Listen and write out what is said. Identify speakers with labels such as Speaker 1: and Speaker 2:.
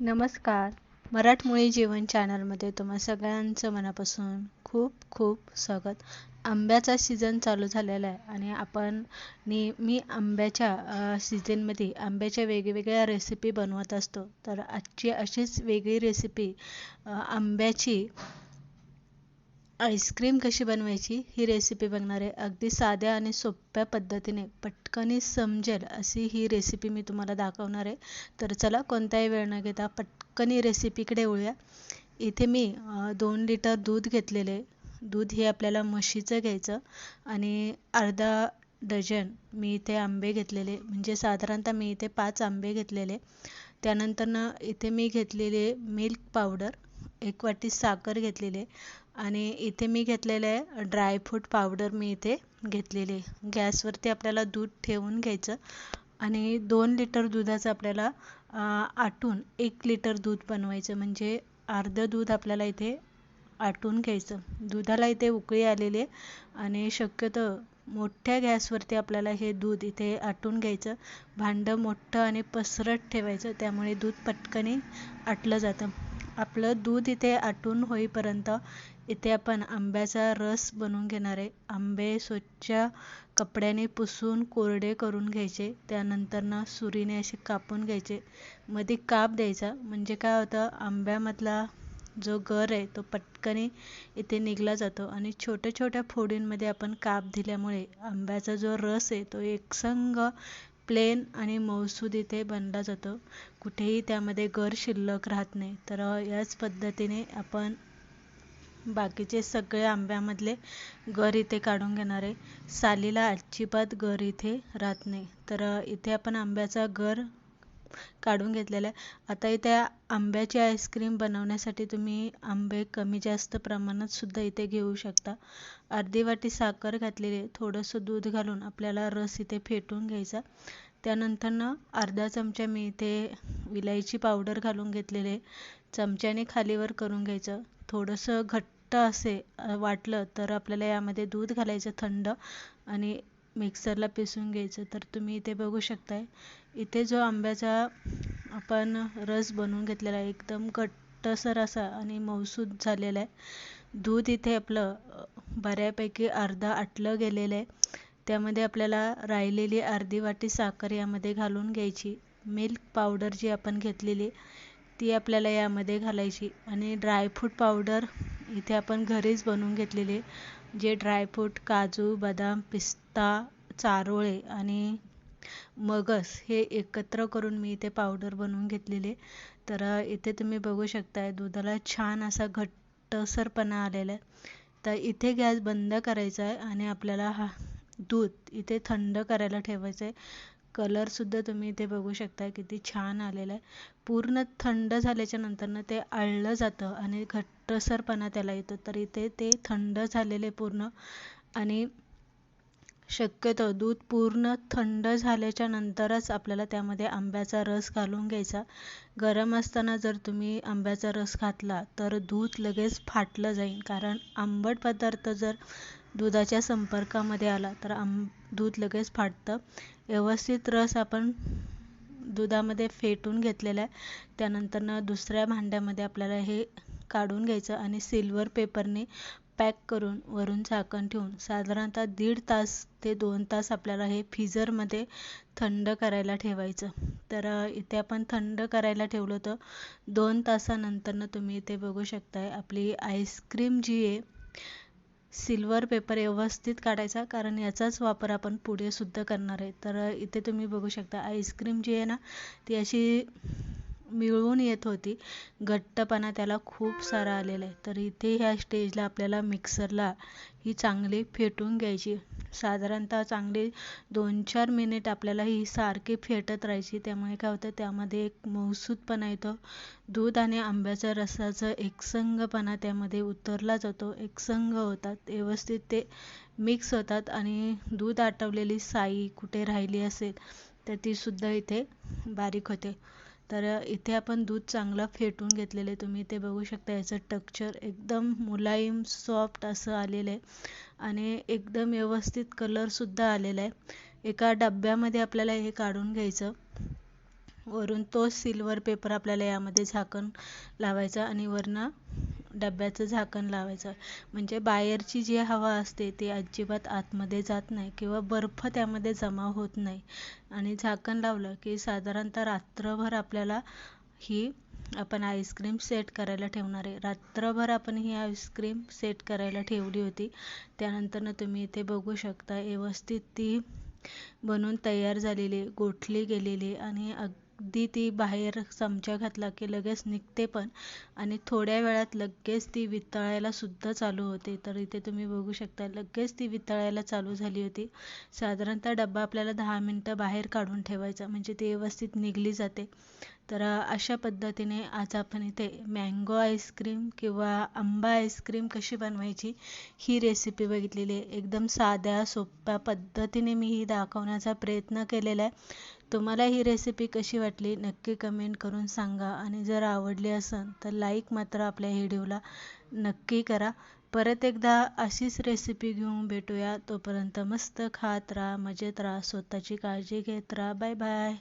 Speaker 1: नमस्कार. मराठमोळी जीवन चॅनलमध्ये तुम्हा सगळ्यांचं मनापासून खूप खूप स्वागत. आंब्याचा सीझन चालू झालेला आहे आणि आपण नेहमी आंब्याच्या सीझनमध्ये आंब्याच्या वेगवेगळ्या रेसिपी बनवत असतो. तर आजची अशीच वेगळी रेसिपी आंब्याची आईस्क्रीम कशी बनवायची ही रेसिपी बघणार आहे. अगदी साध्या आणि सोप्या पद्धतीने पटकनी समजेल अशी ही रेसिपी मी तुम्हाला दाखवणार आहे. तर चला कोणताही वेळ न घेता पटकनी रेसिपीकडे येऊया इथे मी दोन लिटर दूध घेतलेले दूध हे आपल्याला म्हशीचं घ्यायचं आणि अर्धा डझन मी इथे आंबे घेतलेले म्हणजे साधारणतः मी इथे पाच आंबे घेतलेले त्यानंतर ना इथे मी घेतलेले मिल्क पावडर एक वाटी साखर घेतलेली आहे. आणि इथे मी घेतलेलं आहे ड्रायफ्रूट पावडर मी इथे घेतलेली आहे. गॅसवरती आपल्याला दूध ठेवून घ्यायचं. आणि दोन लिटर दुधाचं आपल्याला आटून एक लिटर दूध बनवायचं. म्हणजे अर्धं दूध आपल्याला इथे आटून घ्यायचं. दुधाला इथे उकळी आलेली आहे. आणि शक्यतो मोठ्या गॅसवरती आपल्याला हे दूध इथे आटून घ्यायचं. भांडं मोठं आणि पसरट ठेवायचं. त्यामुळे दूध पटकनही आटलं जातं. आपलं दूध इथे आटून होईपर्यंत इथे आपण आंब्याचा रस बनवून घेणार आहे. आंबे स्वच्छ कपड्याने पुसून कोरडे करून घ्यायचे. त्यानंतर ना सुरीने असे कापून घ्यायचे. मध्ये काप द्यायचा. म्हणजे काय होतं? आंब्यामधला जो गर आहे तो पटकनी इथे निघला जातो आणि छोट्या छोट्या फोडींमध्ये आपण काप दिल्यामुळे आंब्याचा जो रस आहे तो एकसंग प्लेन आणि मौसूद इथे बनला जातो. कुठेही त्यामध्ये गर शिल्लक राहत नाही. तर याच पद्धतीने आपण बाकीचे सगळे आंब्यामधले गर इथे काढून घेणार आहे. सालीला अजिबात गर इथे राहत नाही. तर इथे आपण आंब्याचा गर काढून घेतलेलं आहे. आता इथे आंब्याची आईस्क्रीम बनवण्यासाठी तुम्ही आंबे कमी जास्त प्रमाणात सुद्धा इथे घेऊ शकता. अर्धी वाटी साखर घातलेली थोडंसं दूध घालून आपल्याला रस इथे फेटून घ्यायचा. त्यानंतर ना अर्धा चमचा मी इथे विलायची पावडर घालून घेतलेले चमच्याने खालीवर करून घ्यायचं. थोडंसं घट्ट असे वाटलं तर आपल्याला यामध्ये दूध घालायचं थंड आणि मिक्सरला पिसून घ्यायचं. तर तुम्ही इथे बघू शकताय इथे जो आंब्याचा आपण रस बनवून घेतलेला आहे एकदम घट्टसर असा आणि मौसूद झालेला आहे. दूध इथे आपलं बऱ्यापैकी अर्धा आटलं गेलेलं आहे. त्यामध्ये आपल्याला राहिलेली अर्धी वाटी साखर यामध्ये घालून घ्यायची. मिल्क पावडर जी आपण घेतलेली ती आपल्याला यामध्ये घालायची. आणि ड्रायफ्रूट पावडर इथे आपण घरीच बनवून घेतलेली जे ड्रायफ्रूट काजू बदाम पिस्ता चारोळे आणि मगस हे एकत्र करून मी इथे पावडर बनवून घेतलेले. तर इथे तुम्ही बघू शकताय दुधाला छान असा घट्टसरपणा आलेला आहे. तर इथे गॅस बंद करायचा आहे आणि आपल्याला हा दूध इथे थंड करायला ठेवायचं आहे. कलरसुद्धा तुम्ही इथे बघू शकता किती छान आलेला आहे. पूर्ण थंड झाल्याच्या नंतरनं ते आळलं जातं आणि घट्ट टसरपणा त्याला येतो. तर इथे ते थंड झालेले पूर्ण आणि शक्यतो दूध पूर्ण थंड झाल्याच्या नंतरच आपल्याला त्यामध्ये आंब्याचा रस घालून घ्यायचा. गरम असताना जर तुम्ही आंब्याचा रस घातला तर दूध लगेच फाटलं जाईल. कारण आंबट पदार्थ जर दुधाच्या संपर्कामध्ये आला तर आंब दूध लगेच फाटतं. व्यवस्थित रस आपण दुधामध्ये फेटून घेतलेला आहे. त्यानंतर दुसऱ्या भांड्यामध्ये आपल्याला हे काढून घ्यायचं आणि सिल्वर पेपरने पॅक करून वरून झाकण ठेवून साधारणतः दीड तास ते दोन तास आपल्याला हे फिजरमध्ये थंड करायला ठेवायचं. तर इथे आपण थंड करायला ठेवलं होतं. दोन तासानंतरनं तुम्ही इथे बघू शकताय आपली आईस्क्रीम जी आहे सिल्वर पेपर व्यवस्थित काढायचा कारण याचाच वापर आपण पुढे सुद्धा करणार आहे. तर इथे तुम्ही बघू शकता आईस्क्रीम जी आहे ना ती अशी मिळून येत होती. घट्टपणा त्याला खूप सारा आलेला आहे. तर इथे ह्या स्टेजला आपल्याला मिक्सरला ही चांगली फेटून घ्यायची. साधारणतः चांगली दोन चार मिनिट आपल्याला ही सारखी फेटत राहायची. त्यामुळे काय होतं त्यामध्ये एक मौसूदपणा येतो. दूध आणि आंब्याच्या रसाचं एकसंगपणा त्यामध्ये उतरला जातो. एकसंग होतात व्यवस्थित ते मिक्स होतात आणि दूध आटवलेली साई कुठे राहिली असेल तर तीसुद्धा इथे बारीक होते. तर इथे आपण दूध चांगलं फेटून घेतलेले तुम्ही ते बघू शकता याचं टक्चर एकदम मुलायम सॉफ्ट असं आलेलं आहे. आणि एकदम व्यवस्थित कलरसुद्धा आलेला आहे. एका डब्यामध्ये आपल्याला हे काढून घ्यायचं. वरून तोच सिल्वर पेपर आपल्याला यामध्ये झाकण लावायचा आणि वरनं डब्याचं झाकण लावायचं. म्हणजे बाहेरची जी हवा असते ती अजिबात आतमध्ये जात नाही किंवा बर्फ त्यामध्ये जमा होत नाही. आणि झाकण लावलं की साधारणतः रात्रभर आपल्याला ही आपण आईस्क्रीम सेट करायला ठेवणार आहे. रात्रभर आपण ही आईस्क्रीम सेट करायला ठेवली होती. त्यानंतरनं तुम्ही इथे बघू शकता व्यवस्थित ती बनून तयार झालेली गोठली गेलेली आणि अग अगदी ती बाहेर चमचा घातला की लगेच निघते पण. आणि थोड्या वेळात लगेच ती वितळायला सुद्धा चालू होते. तर इथे तुम्ही बघू शकता लगेच ती वितळायला चालू झाली होती. साधारणतः डब्बा आपल्याला दहा मिनटं बाहेर काढून ठेवायचा. म्हणजे ती व्यवस्थित निघली जाते. तर अशा पद्धतीने आज आपण इथे मँगो आईस्क्रीम किंवा आंबा आईस्क्रीम कशी बनवायची ही रेसिपी बघितलेली आहे. एकदम साध्या सोप्या पद्धतीने मी ही दाखवण्याचा प्रयत्न केलेला आहे. तुम्हाला ही रेसिपी कशी वाटली नक्की कमेंट करून सांगा आणि जर आवडली असेल तर लाईक मात्र आपल्या व्हिडिओला नक्की करा. परत एकदा अशीच रेसिपी घेऊन भेटूया. तोपर्यंत मस्त खात राहा मजेत राहा स्वतःची काळजी घेत राहा. Bye bye